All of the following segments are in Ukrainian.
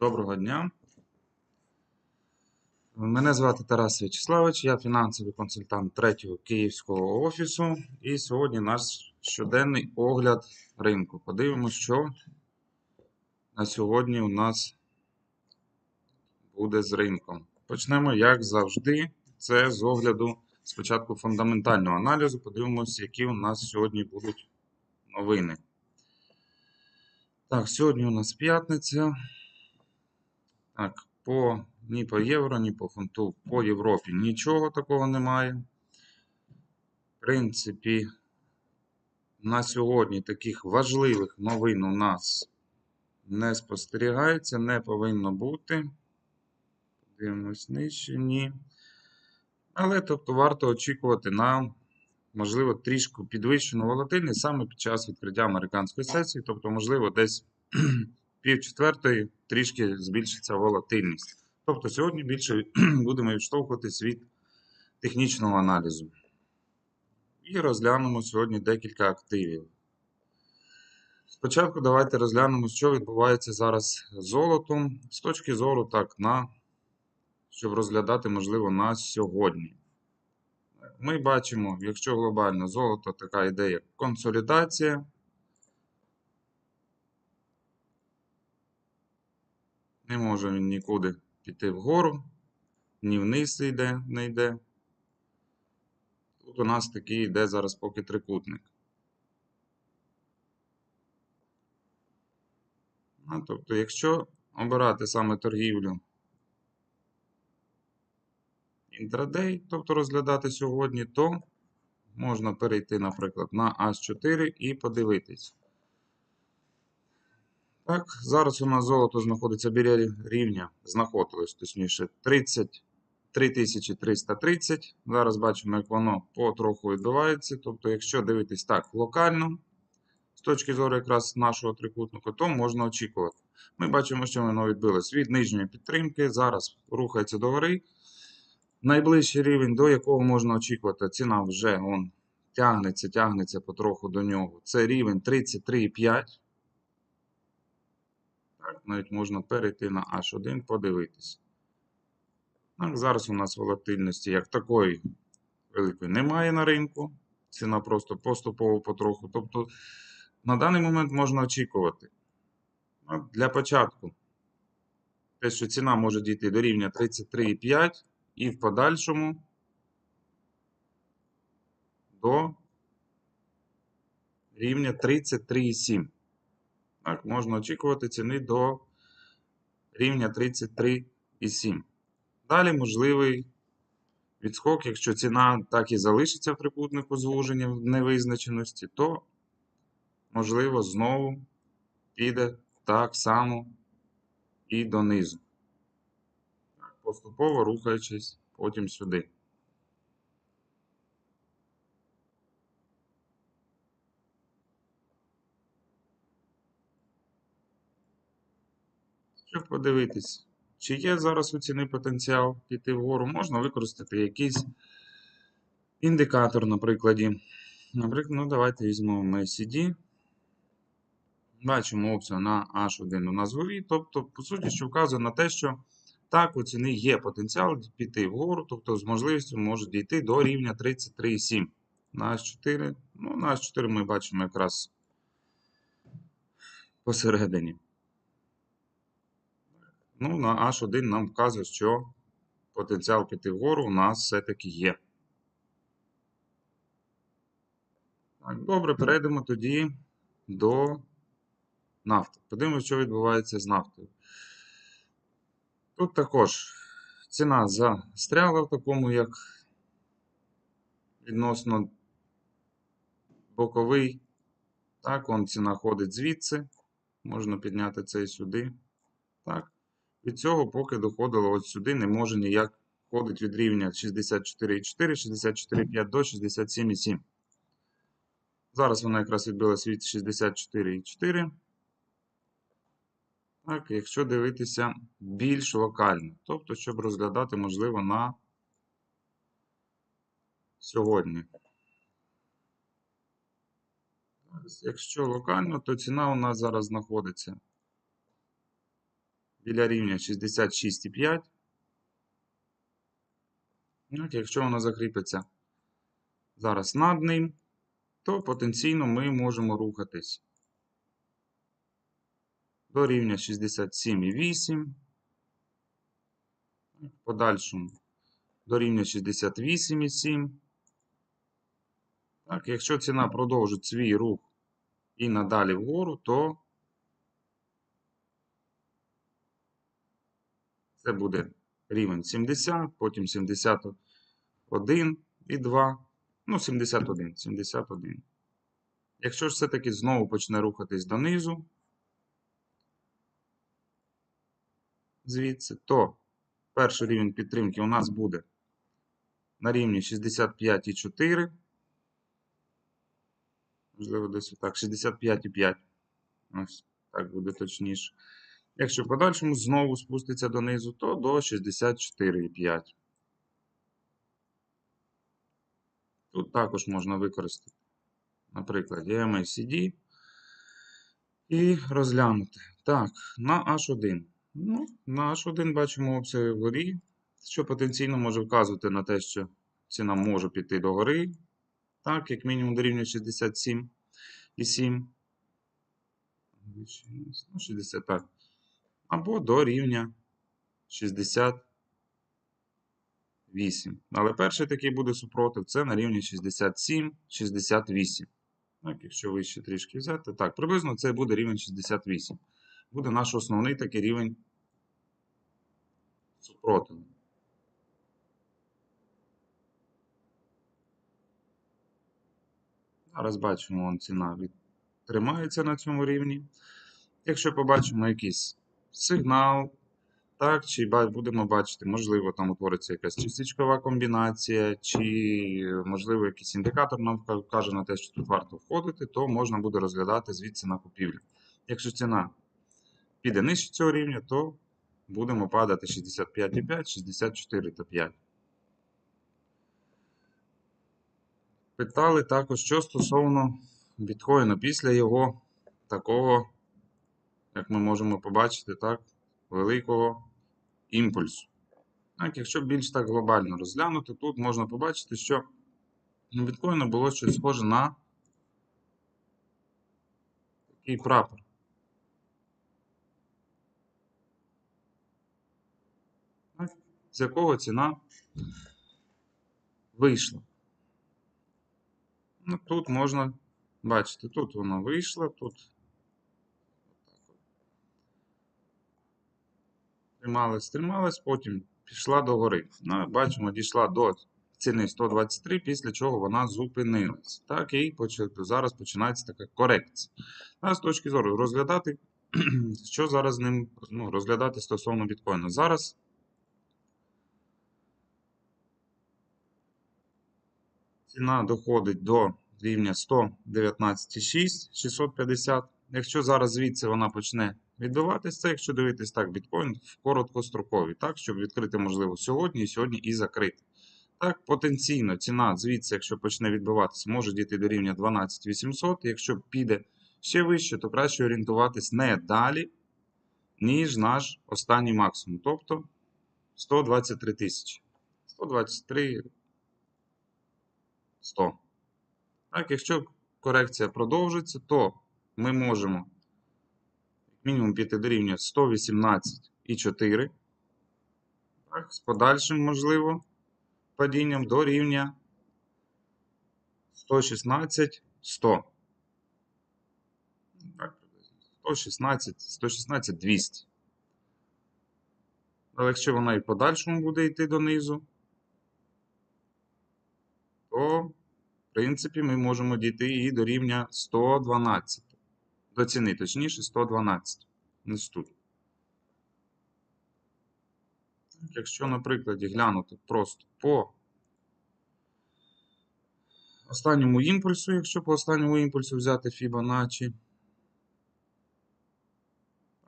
Доброго дня. Мене звати Тарас В'ячеславович, я фінансовий консультант третього Київського офісу. І сьогодні наш щоденний огляд ринку. Подивимося, що на сьогодні у нас буде з ринком. Почнемо, як завжди, це з огляду спочатку фундаментального аналізу. Подивимося, які у нас сьогодні будуть новини. Так, сьогодні у нас п'ятниця. Так, по, ні по євро, ні по фунту, по Європі нічого такого немає. В принципі, на сьогодні таких важливих новин у нас не спостерігається, не повинно бути. Дивимось нижче, ні. Але тобто варто очікувати на, можливо, трішки підвищену волатильність саме під час відкриття американської сесії, тобто, можливо, десь пів четвертої трішки збільшиться волатильність. Тобто сьогодні більше будемо відштовхуватись від технічного аналізу. І розглянемо сьогодні декілька активів. Спочатку давайте розглянемо, що відбувається зараз з золотом з точки зору так, на, щоб розглядати, можливо, на сьогодні. Ми бачимо, якщо глобально золото така ідея консолідація. Не може він нікуди піти вгору, ні вниз йде, не йде. Тут у нас такий йде зараз поки трикутник. Ну, тобто, якщо обирати саме торгівлю інтрадей, тобто розглядати сьогодні, то можна перейти, наприклад, на H4 і подивитись. Так, зараз у нас золото знаходиться біля рівня, знаходилось, точніше, 30, 3330. Зараз бачимо, як воно потроху відбувається. Тобто, якщо дивитись так локально, з точки зору якраз нашого трикутника, то можна очікувати. Ми бачимо, що воно відбилось від нижньої підтримки, зараз рухається до гори. Найближчий рівень, до якого можна очікувати, ціна вже он, тягнеться, тягнеться потроху до нього. Це рівень 33,5. Навіть можна перейти на H1, подивитися. Так, зараз у нас волатильності як такої великої немає на ринку. Ціна просто поступово потроху. Тобто на даний момент можна очікувати. Для початку, те, що ціна може дійти до рівня 33,5 і в подальшому до рівня 33,7. Так, можна очікувати ціни до рівня 33,7. Далі можливий відскок, якщо ціна так і залишиться в трикутнику звуження в невизначеності, то, можливо, знову піде так само і донизу. Поступово рухаючись потім сюди. Щоб подивитись, чи є зараз у ціни потенціал піти вгору, можна використати якийсь індикатор, на прикладі. Наприклад, ну давайте візьмемо MACD. Бачимо опцію на H1 у нас вгорі. Тобто, по суті, що вказує на те, що так, у ціни є потенціал піти вгору, тобто з можливістю може дійти до рівня 33,7. На H4, ну, на H4 ми бачимо якраз посередині. Ну, на H1 нам вказує, що потенціал піти вгору у нас все-таки є. Добре, перейдемо тоді до нафти. Подивимося, що відбувається з нафтою. Тут також ціна застряла в такому, як відносно боковий. Так, он ціна ходить звідси. Можна підняти цей сюди. Так. Від цього, поки доходило от сюди, не може ніяк ходить від рівня 64,4, 64,5 до 67,7. Зараз вона якраз відбилась від 64,4. Так, якщо дивитися більш локально, тобто, щоб розглядати, можливо, на сьогодні. Якщо локально, то ціна у нас зараз знаходиться біля рівня 66,5. Ну, Якщо воно закріпиться зараз над ним, то потенційно ми можемо рухатись до рівня 67,8. В подальшому до рівня 68,7. Так, якщо ціна продовжить свій рух і надалі вгору, то це буде рівень 70, потім 71 і 2. Ну, 71, 71. Якщо ж все-таки знову почне рухатись донизу, звідси, то перший рівень підтримки у нас буде на рівні 65,4. Можливо, десь так, 65,5. Ось так буде точніше. Якщо в подальшому знову спуститься донизу, то до 64,5. Тут також можна використати, наприклад, MACD і розглянути. Так, на H1. Ну, на H1 бачимо обсяги вгорі, що потенційно може вказувати на те, що ціна може піти догори. Так, як мінімум до рівня 67,7. Ну, 60, так. Або до рівня 68. Але перший такий буде супротив, це на рівні 67-68. Так, якщо вище трішки взяти. Так, приблизно це буде рівень 68. Буде наш основний такий рівень супротиву. Зараз бачимо, ціна тримається на цьому рівні. Якщо побачимо якийсь сигнал, так, чи будемо бачити, можливо, там утвориться якась чистичкова комбінація, чи, можливо, якийсь індикатор нам вка- вкаже на те, що тут варто входити, то можна буде розглядати звідси на купівлю. Якщо ціна піде нижче цього рівня, то будемо падати 65,5, 64,5. Питали також, що стосовно біткоїну після його такого, як ми можемо побачити, так, великого імпульсу. Так, якщо більш так глобально розглянути, тут можна побачити, що у біткоїну було щось схоже на такий прапор. Так, з якого ціна вийшла. Ну, тут можна бачити, тут вона вийшла, тут трималась, трималась, потім пішла до гори. Ну, бачимо, дійшла до ціни 123, після чого вона зупинилась. Так, і зараз починається така корекція. А з точки зору розглядати, що зараз з ним ну, розглядати стосовно біткоїна. Зараз ціна доходить до рівня 119,6 650. Якщо зараз звідси вона почне відбиватися, якщо дивитись так, біткоін в короткострокові, так, щоб відкрити, можливо, сьогодні і сьогодні і закрити. Так, потенційно ціна звідси, якщо почне відбиватися, може дійти до рівня 12800. Якщо піде ще вище, то краще орієнтуватись не далі, ніж наш останній максимум, тобто 123 тисячі. 123 100. Так, якщо корекція продовжиться, то ми можемо мінімум піти до рівня 118,4. Так, з подальшим, можливо, падінням до рівня 116 100. Так, 116, 116 200. Але якщо вона і в подальшому буде йти донизу, то, в принципі, ми можемо дійти і до рівня 112. До ціни, точніше, 112. Ось тут. Якщо, на прикладі, глянути просто по останньому імпульсу, якщо по останньому імпульсу взяти Fibonacci,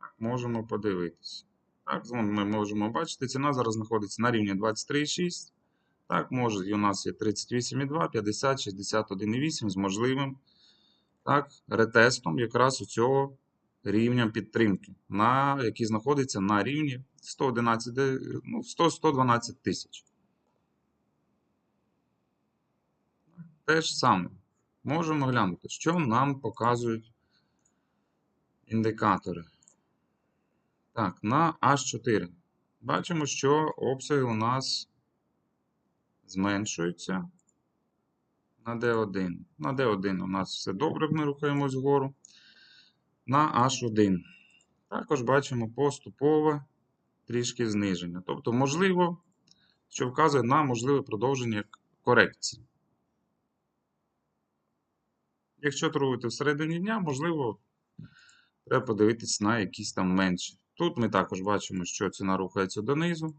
так, можемо подивитися. Так, ми можемо бачити, ціна зараз знаходиться на рівні 23,6. Так, може, і у нас є 38,2, 50, 61,8 з можливим так, ретестом якраз у цього рівням підтримки, на, який знаходиться на рівні 111, ну, 100-112 тисяч. Те ж саме. Можемо глянути, що нам показують індикатори. Так, на H4. Бачимо, що обсяги у нас зменшуються на D1. На D1 у нас все добре, ми рухаємось вгору. На H1. Також бачимо поступове трішки зниження. Тобто, можливо, що вказує на можливе продовження корекції. Якщо торгуєте всередині дня, можливо, треба подивитись на якісь там менші. Тут ми також бачимо, що ціна рухається донизу.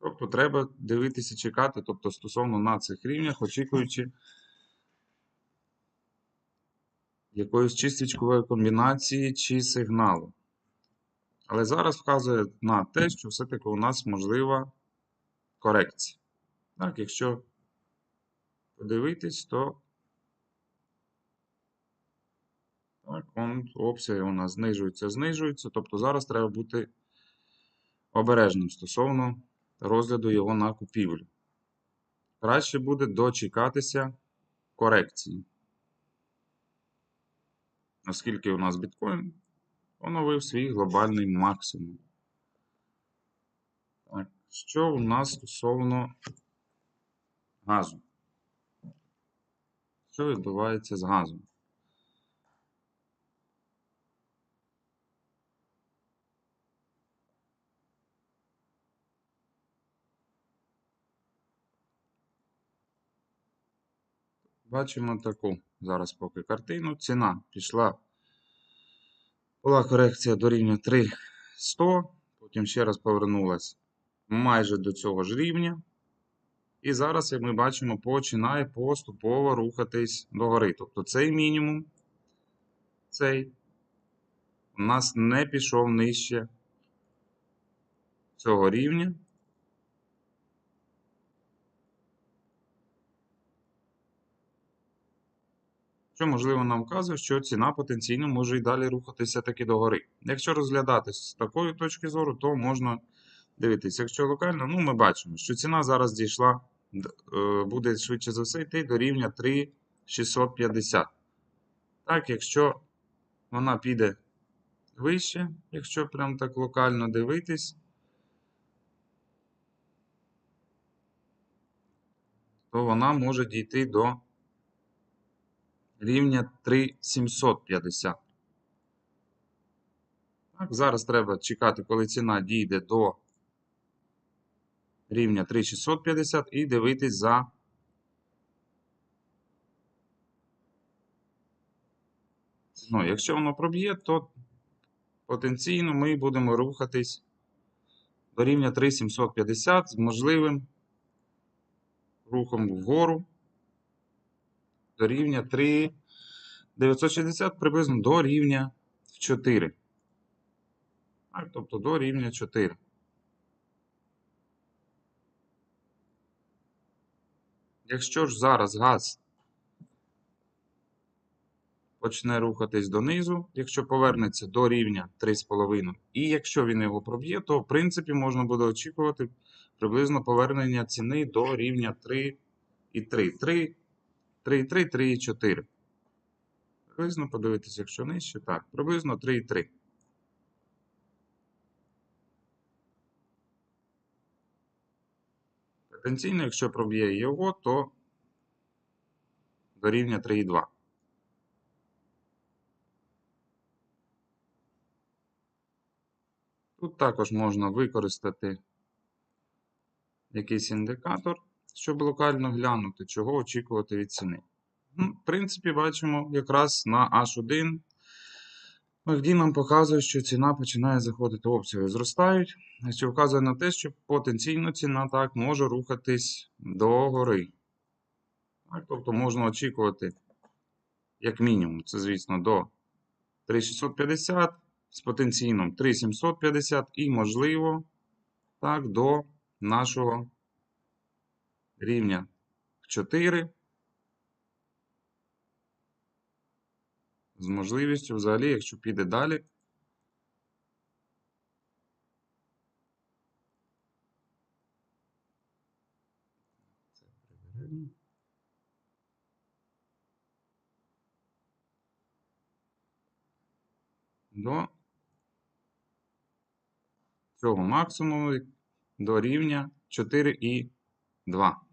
Тобто треба дивитися, чекати, тобто стосовно на цих рівнях, очікуючи якоїсь чистічкової комбінації чи сигналу. Але зараз вказує на те, що все-таки у нас можлива корекція. Так, якщо подивитись, то так, он, обсяги у нас знижуються, знижуються. Тобто зараз треба бути обережним стосовно розгляду його на купівлю. Краще буде дочекатися корекції. Оскільки у нас біткоін оновив свій глобальний максимум. Так, що у нас стосовно газу? Що відбувається з газом? Бачимо таку зараз поки картину. Ціна пішла. Була корекція до рівня 3,100, потім ще раз повернулася майже до цього ж рівня. І зараз, як ми бачимо, починає поступово рухатись догори. Тобто цей мінімум, цей у нас не пішов нижче цього рівня. Що, можливо, нам вказує, що ціна потенційно може і далі рухатися таки догори. Якщо розглядати з такої точки зору, то можна дивитися. Якщо локально, ну ми бачимо, що ціна зараз дійшла, е, буде швидше за все йти до рівня 3,650. Так, якщо вона піде вище, якщо прям так локально дивитись, то вона може дійти до рівня 3,750. Так, зараз треба чекати, коли ціна дійде до рівня 3,650 і дивитись за ціною. Якщо воно проб'є, то потенційно ми будемо рухатись до рівня 3,750 з можливим рухом вгору до рівня 3,960 приблизно до рівня 4. Так, тобто до рівня 4. Якщо ж зараз газ почне рухатись донизу, якщо повернеться до рівня 3,5, і якщо він його проб'є, то в принципі можна буде очікувати приблизно повернення ціни до рівня 3,3. 3, 3,3, 3,4. Приблизно подивитися, якщо нижче, так, приблизно 3,3. Потенційно, якщо проб'є його, то до рівня 3,2. Тут також можна використати якийсь індикатор, щоб локально глянути, чого очікувати від ціни. Ну, в принципі, бачимо якраз на H1. MACD нам показує, що ціна починає заходити, обсяги зростають, що вказує на те, що потенційно ціна так може рухатись догори. Так, тобто можна очікувати, як мінімум, це, звісно, до 3650 з потенційном 3750 і, можливо, так, до нашого рівня 4 з можливістю взагалі, якщо піде далі. До цього максимуму до рівня 4,2.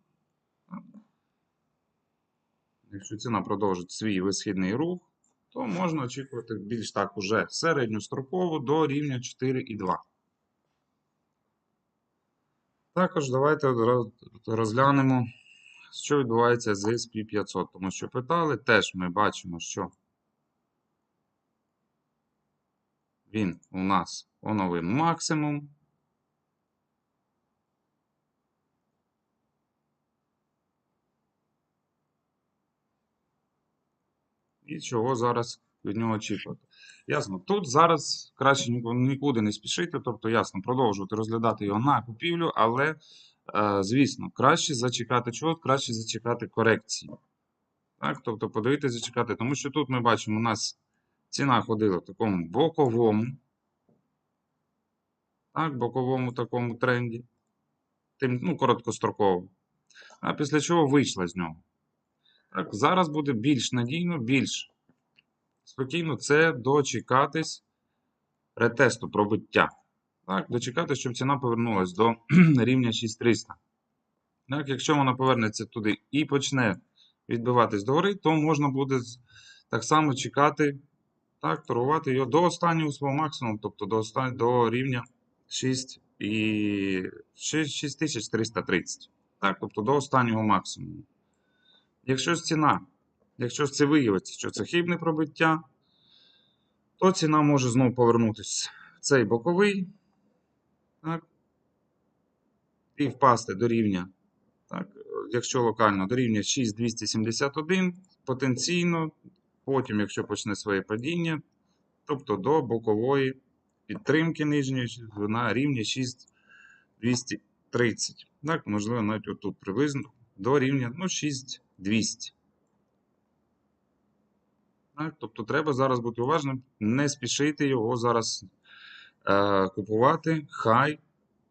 Якщо ціна продовжить свій висхідний рух, то можна очікувати більш так уже середньостроково до рівня 4,2. Також давайте розглянемо, що відбувається з SP500. Тому що питали, теж ми бачимо, що він у нас оновив максимум. І чого зараз від нього очікувати. Ясно, тут зараз краще нікуди не спішити, тобто, ясно, продовжувати розглядати його на купівлю, але, е, звісно, краще зачекати чого? Краще зачекати корекції. Так, тобто подивитися, зачекати, тому що тут ми бачимо, у нас ціна ходила в такому боковому, так, боковому такому тренді, тим, ну, короткостроковому. А після чого вийшла з нього. Зараз буде більш надійно, більш спокійно це дочекатись ретесту пробиття. Так, дочекатись, щоб ціна повернулась до рівня 6300. Так, якщо вона повернеться туди і почне відбиватись догори, то можна буде так само чекати, так, торгувати його до останнього свого максимуму, тобто до, остан... до рівня 6 і 6330. Так, тобто до останнього максимуму. Якщо ж ціна, якщо ж це виявиться, що це хибне пробиття, то ціна може знову повернутися в цей боковий, так, і впасти до рівня, так, якщо локально, до рівня 6271, потенційно, потім, якщо почне своє падіння, тобто до бокової підтримки нижньої на рівні 6230. Так, можливо, навіть отут приблизно до рівня ну, 6200. Так, тобто треба зараз бути уважним, не спішити його зараз е, купувати. Хай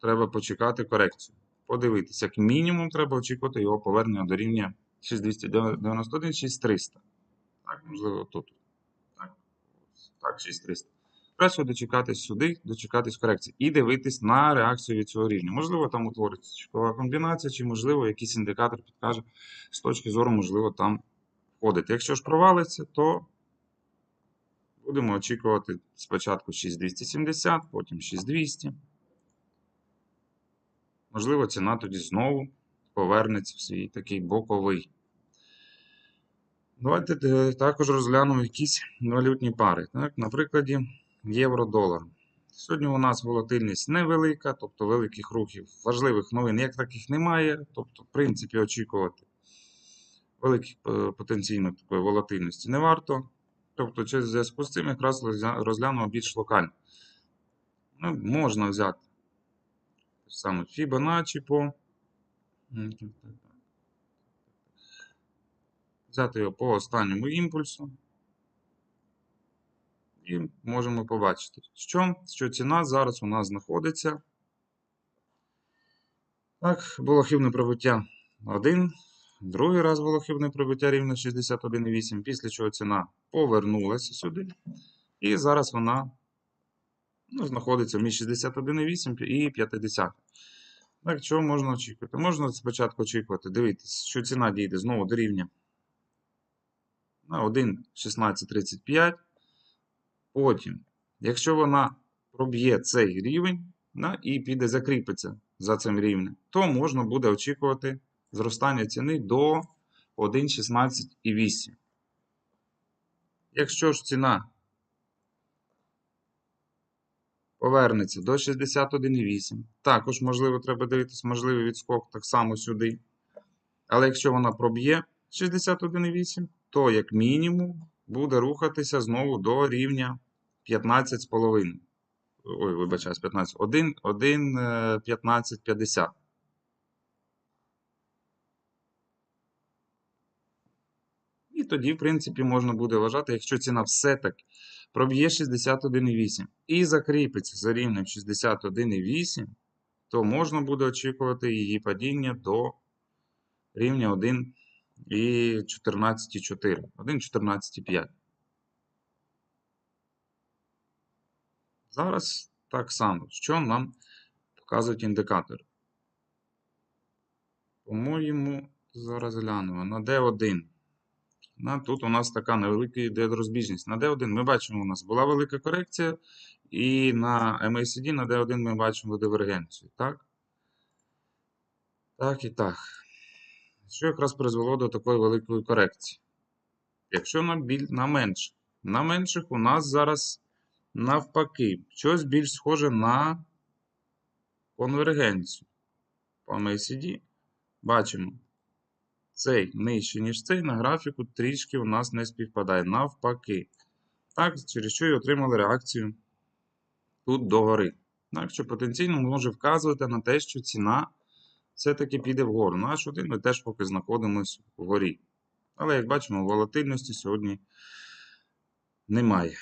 треба почекати корекцію. Подивитись, як мінімум треба очікувати його повернення до рівня 6291, 6300. Так, можливо, тут. Так, так 6300. Краще дочекатись сюди, дочекатись корекції і дивитись на реакцію від цього рівня. Можливо, там утвориться чекова комбінація, чи, можливо, якийсь індикатор підкаже з точки зору, можливо, там входити. Якщо ж провалиться, то будемо очікувати спочатку 6270, потім 6200. Можливо, ціна тоді знову повернеться в свій такий боковий. Давайте е, також розглянемо якісь валютні пари. Так? На прикладі євро-долар. Сьогодні у нас волатильність невелика, тобто великих рухів, важливих новин як таких немає. Тобто, в принципі, очікувати великих е, потенційно такої волатильності не варто. Тобто, через зв'язку з цим якраз розгля- розглянемо більш локально. Ну, можна взяти саме Fibonacci по. Взяти його по останньому імпульсу. І можемо побачити, що, що ціна зараз у нас знаходиться. Так, було хибне пробиття 1. Другий раз було хибне пробиття рівно 61,8, після чого ціна повернулася сюди. І зараз вона ну, знаходиться між 61,8 і 50. Так, чого можна очікувати? Можна спочатку очікувати, дивіться, що ціна дійде знову до рівня на 1,1635. Потім, якщо вона проб'є цей рівень да, і піде закріпиться за цим рівнем, то можна буде очікувати зростання ціни до 1,16,8. Якщо ж ціна повернеться до 61,8, також, можливо, треба дивитися, можливий відскок так само сюди. Але якщо вона проб'є 61,8, то як мінімум буде рухатися знову до рівня 15,5. Ой, вибачаюсь, 15. 1, 1, е, 15, 50. І тоді в принципі, можна буде вважати, якщо ціна все-таки проб'є 61,8 і закріпиться за рівнем 61,8, то можна буде очікувати її падіння до рівня 1,14,4, 1,14,5. Зараз так само, що нам показують індикатори. По-моєму, зараз глянемо на D1. На, тут у нас така невелика йде розбіжність. На D1 ми бачимо, у нас була велика корекція, і на MACD на D1 ми бачимо дивергенцію. Так? Так і так. Що якраз призвело до такої великої корекції? Якщо на, біль... на менших. На менших у нас зараз навпаки, щось більш схоже на конвергенцію. По MACD бачимо, цей нижче, ніж цей, на графіку трішки у нас не співпадає. Навпаки. Так, через що і отримали реакцію тут догори. Так, що потенційно може вказувати на те, що ціна все-таки піде вгору. На H1 ми теж поки знаходимося вгорі. Але, як бачимо, волатильності сьогодні немає.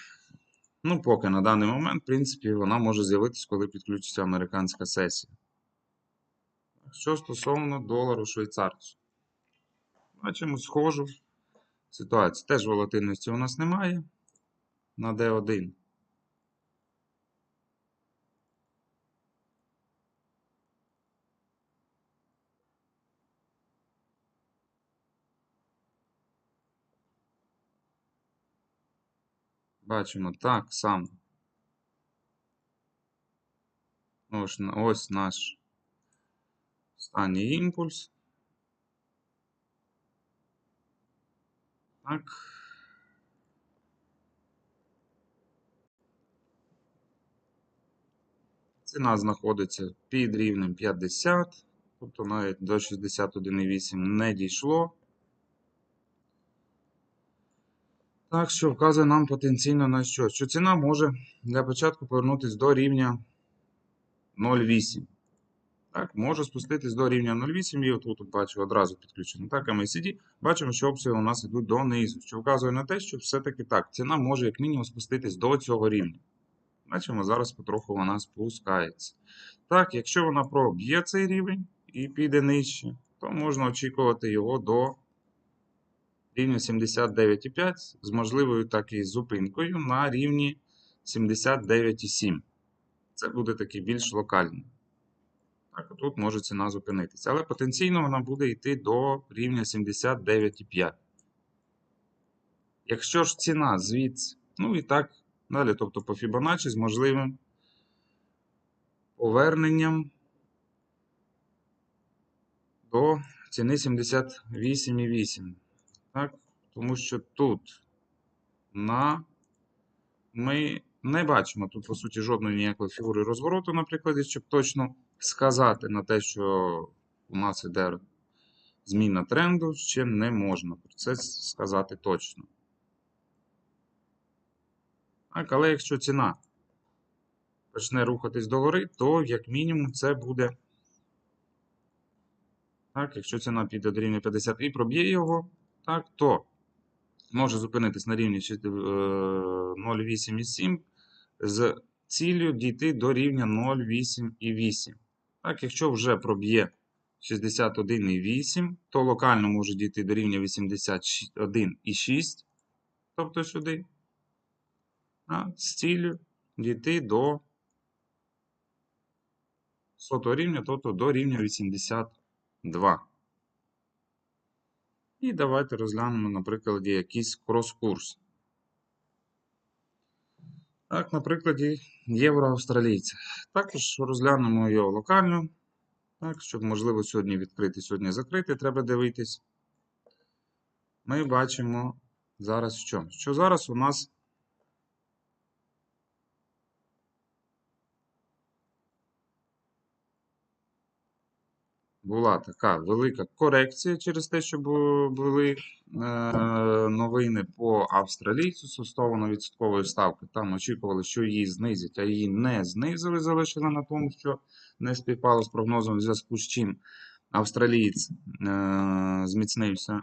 Ну, поки на даний момент, в принципі, вона може з'явитися, коли підключиться американська сесія. Що стосовно долару швейцарцю. Бачимо схожу ситуацію. Теж волатильності у нас немає на D1. Бачимо так само. Ось, ось наш останній імпульс. Так. Ціна знаходиться під рівнем 50, тобто навіть до 61,8 не дійшло. Так, що вказує нам потенційно на що? Що ціна може для початку повернутися до рівня 0,8. Так, може спуститись до рівня 0,8 і отут бачу одразу підключено. Так, MACD. Бачимо, що обсяги у нас йдуть донизу, що вказує на те, що все-таки так, ціна може як мінімум спуститись до цього рівня. Бачимо, зараз потроху вона спускається. Так, якщо вона проб'є цей рівень і піде нижче, то можна очікувати його до рівня 79,5 з можливою так і зупинкою на рівні 79,7. Це буде такий більш локальний. Так, тут може ціна зупинитися. Але потенційно вона буде йти до рівня 79,5. Якщо ж ціна звідси, ну і так далі, тобто по Fibonacci з можливим поверненням до ціни 78,8. Так, Тому що тут на ми не бачимо тут, по суті, жодної ніякої фігури розвороту, наприклад, щоб точно сказати на те, що у нас іде зміна тренду, ще не можна про це сказати точно. Так, але якщо ціна почне рухатись догори, то, як мінімум, це буде. Так, якщо ціна піде до рівня 50 і проб'є його, так, то може зупинитись на рівні 0,8,7 з ціллю дійти до рівня 0,8,8. Так, якщо вже проб'є 61,8, то локально може дійти до рівня 81,6, тобто сюди, а, з ціллю дійти до сотого рівня, тобто до рівня 82. І давайте розглянемо, наприклад, якийсь крос-курс. Так, на прикладі євро-австралійця. Також розглянемо його локально. Так, щоб, можливо, сьогодні відкрити, сьогодні закрити, треба дивитись. Ми бачимо зараз що? Що зараз у нас була така велика корекція через те, що були е, новини по австралійцю з 100% ставки. Там очікували, що її знизять, а її не знизили, залишили на тому, що не співпало з прогнозом, в зв'язку з чим австралієць е, зміцнився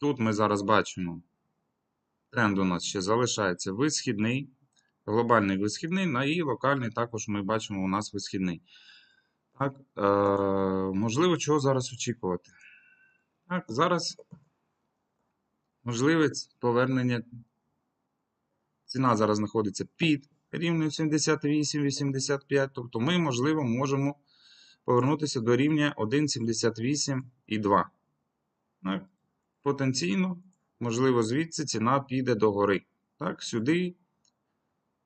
Тут ми зараз бачимо, тренд у нас ще залишається висхідний, глобальний висхідний, на і локальний також ми бачимо у нас висхідний. Так, е, можливо, чого зараз очікувати? Так, зараз можливе ц- повернення. Ціна зараз знаходиться під рівнем 78-85, тобто ми, можливо, можемо повернутися до рівня 1,78,2. Так, потенційно, можливо, звідси ціна піде догори. Так, сюди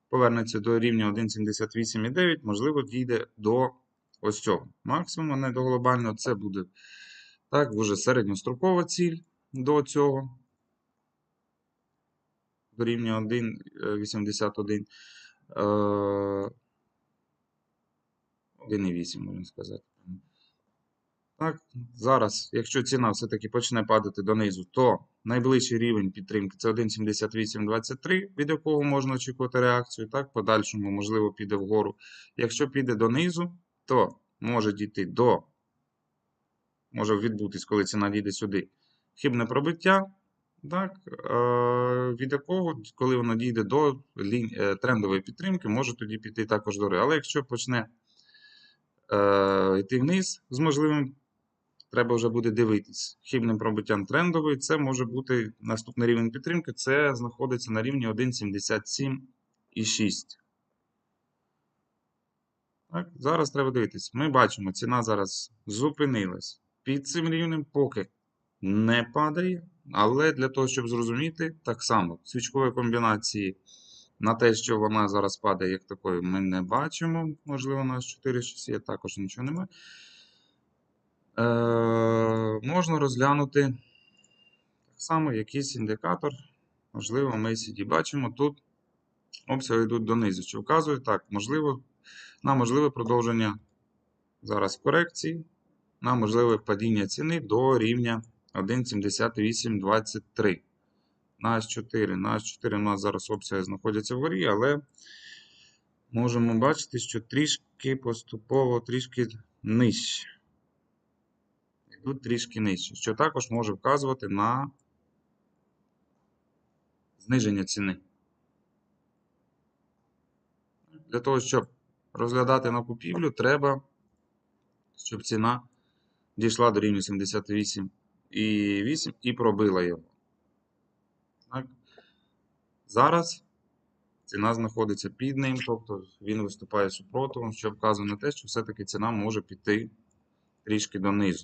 повернеться до рівня 1,78,9, можливо, дійде до ось цього. Максимум, не до глобального, це буде так, вже середньострокова ціль до цього. До рівня 1,81. Е, 1,8, можна сказати. Так, зараз, якщо ціна все-таки почне падати донизу, то найближчий рівень підтримки це 1,7823, від якого можна очікувати реакцію. Так, подальшому, можливо, піде вгору. Якщо піде донизу, то може дійти до, може відбутись, коли ціна дійде сюди, хибне пробиття. Так, е, від якого, коли воно дійде до е, трендової підтримки, може тоді піти також до Але якщо почне е, йти вниз з можливим, треба вже буде дивитись. Хибним пробиттям трендової, це може бути наступний рівень підтримки, це знаходиться на рівні 1,77,6. Так, зараз треба дивитись. Ми бачимо, ціна зараз зупинилась під цим рівнем, поки не падає. Але для того, щоб зрозуміти, так само свічкової комбінації на те, що вона зараз падає, як такої, ми не бачимо. Можливо, у нас 4 6 є, також нічого немає. Е, можна розглянути так само якийсь індикатор. Можливо, ми сіді бачимо. Тут обсяги йдуть донизу. Що вказує так, можливо, на можливе продовження зараз корекції, на можливе падіння ціни до рівня 1,7823. На H4. На H4 у нас зараз обсяги знаходяться вгорі, але можемо бачити, що трішки поступово трішки нижче. Йдуть трішки нижче, що також може вказувати на зниження ціни. Для того, щоб розглядати на купівлю, треба, щоб ціна дійшла до рівня 78,8 і пробила його. Так. Зараз ціна знаходиться під ним, тобто він виступає супротивом, що вказує на те, що все-таки ціна може піти трішки донизу.